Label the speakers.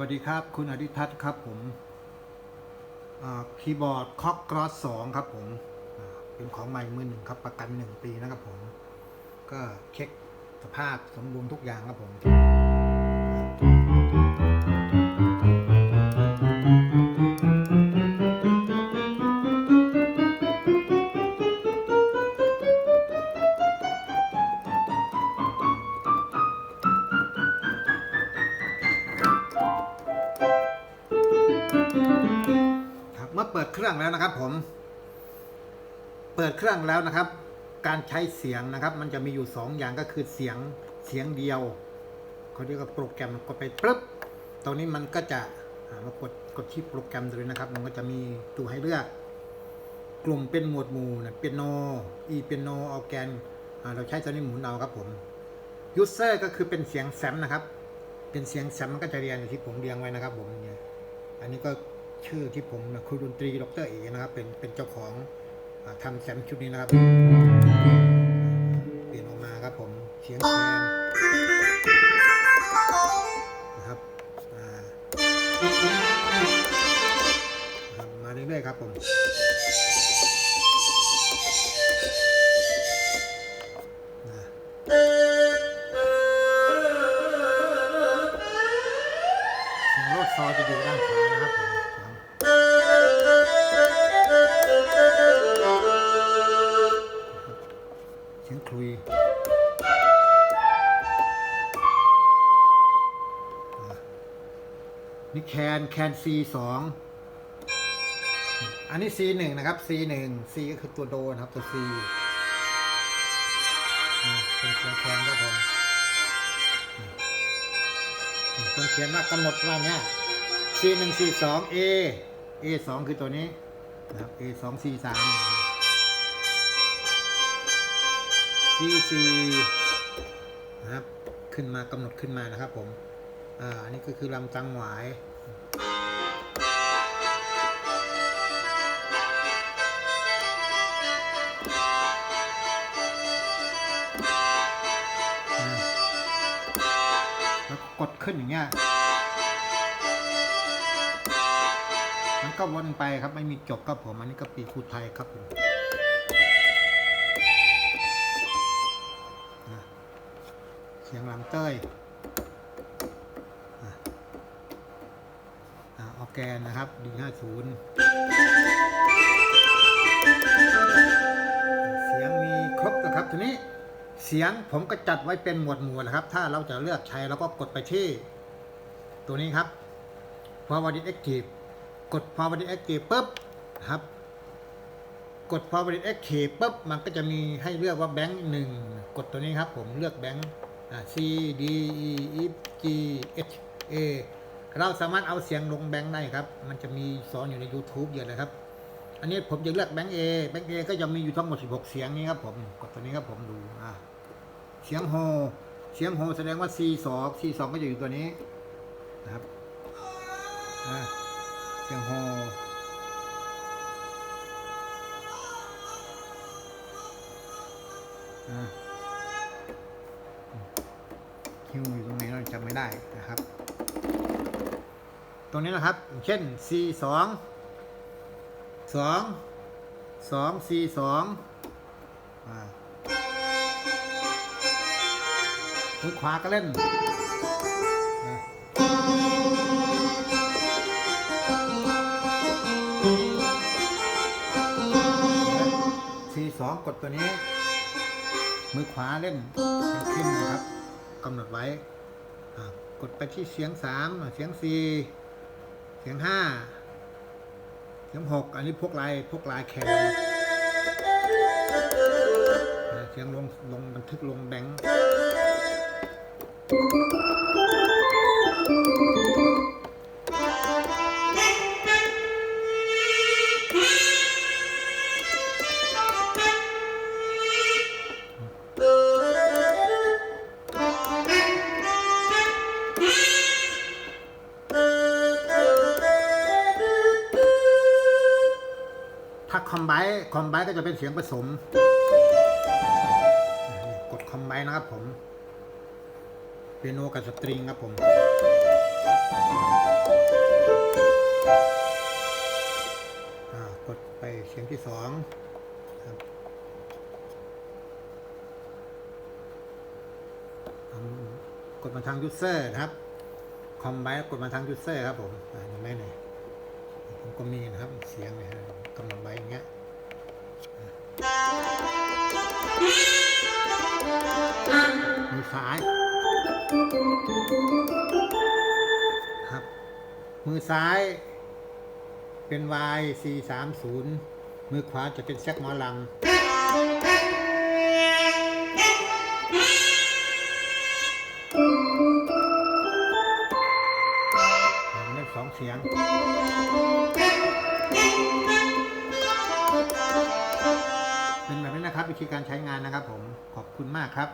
Speaker 1: วัสดีครับ คุณอดิทัศน์ครับผมคีย์บอร์ดคอกกรอสสองครับผมเป็นของใหม่มือหนึ่งครับประกันหนึ่งปีนะครับผม ก็เช็คสภาพสมบูรณ์ทุกอย่างครับผม ครับเมื่อเปิดเครื่องแล้วนะครับ ผม เปิดเครื่องแล้วนะครับ การใช้เสียงนะครับ มันจะมีอยู่สองอย่างก็คือเสียงเสียงเดียวเขาเรียกว่าโปรแกรมก็ไปปึ๊บตรงนี้มันก็จะอ่ามากดกดที่โปรแกรมเลยนะครับ มันก็จะมีตัวให้เลือก กลุ่มเป็นหมวดหมู่นะเปียโนอีเปียโนออแกนเราใช้ตัวนี้หมุนเอาครับผมยูเซอร์ก็คือเป็นเสียงแซมนะครับ เป็นเสียงแซมมันก็จะเรียงอย่างที่ผมเรียงไว้นะครับผมเนี่ยอันนี้ก็ ชื่อที่ผมนะครูดนตรีดรเอนะครับ เป็นเป็นเจ้าของอทำแซมชุดนี้นะครับ เปลี่ยนออกมาครับผมเสียงแคนนะครับอ่านะครับมาเรื่อยๆครับผมนะเสียงโลดซอจะอยู่ด้านขวานะครับผม นี่แคนแคนซีสองอันนี้ C หนึ่งนะครับ C หนึ่ง C ก็คือตัวโดนะครับ ตัว C อะเป็นเสียงแคนครับผมคนเขียนว่ากำหนดว่าเนี่ย C หนึ่ง C สอง A A สองคือตัวนี้นะครับ A สอง C สามซีซีนะครับ ขึ้นมากำหนดขึ้นมานะครับผม อ่าอันนี้ก็คือลำจังหวายอ่าแล้วกดขึ้นอย่างเงี้ยมันก็วนไปครับไม่มีจบครับผมอันนี้ก็ปีคูไทยครับผมเสียงลำเต้ยอะอะออร์ แกนนะครับ D50 เสียงมีครบนะครับทีนี้เสียงผมก็จัดไว้เป็นหมวดหมู่นะครับ ถ้าเราจะเลือกใช้เราก็กดไปที่ ตัวนี้ครับ Forward Active กด Forward Active ปุ๊บนะครับ กด Forward Active ปุ๊บมันก็จะมีให้เลือกว่าแบงค์หนึ่งกดตัวนี้ครับ ผมเลือกแบงค์ C D E F G H A เราสามารถเอาเสียงลงแบงค์ได้ครับ มันจะมีสอนอยู่ใน YouTube เยอะเลยครับ อันนี้ผมจะเลือกแบงค์ A แบงค์ A ก็จะมีอยู่ทั้งหมด 16 เสียงนี้ครับผมกดตัวนี้ครับผมดูอ่าเสียงโฮ เสียงโฮแสดงว่า C 2 C 2 ก็จะอยู่ตัวนี้นะครับเสียงโฮคิวอยู่ตรงไหนเราจำไม่ได้นะครับ ตรงนี้นะครับ เช่น C สองสองสอง C สองมือขวาก็เล่น C สองกดตัวนี้ มือขวาเล่นเสียงขึ้นนะครับกำหนดไว้กดไปที่เสียงสามเสียงสี่ เสียงห้าเสียงหกอันนี้พวกลายพวกลายแคนอ่าเสียงลงลงบันทึกลงแบงค์ คอมไบก็จะเป็นเสียงผสม กดคอมไบนะครับผมเปียโนกับสตริงครับผมกดไปเสียงที่สองกดมาทางยูเซอร์นะครับ คอมไบกดมาทางยูเซอร์ครับผมอ่าเห็นไหมเนี่ยผมก็มีนะครับเสียงเนี่ยฮะกำลังไว้อย่างเงี้ย มือซ้าย ครับ มือซ้าย เป็น Y 4 3 0 มือขวาจะเป็นแซกหมอลำผมได้สองเสียง วิธีการใช้งานนะครับผมขอบคุณมากครับ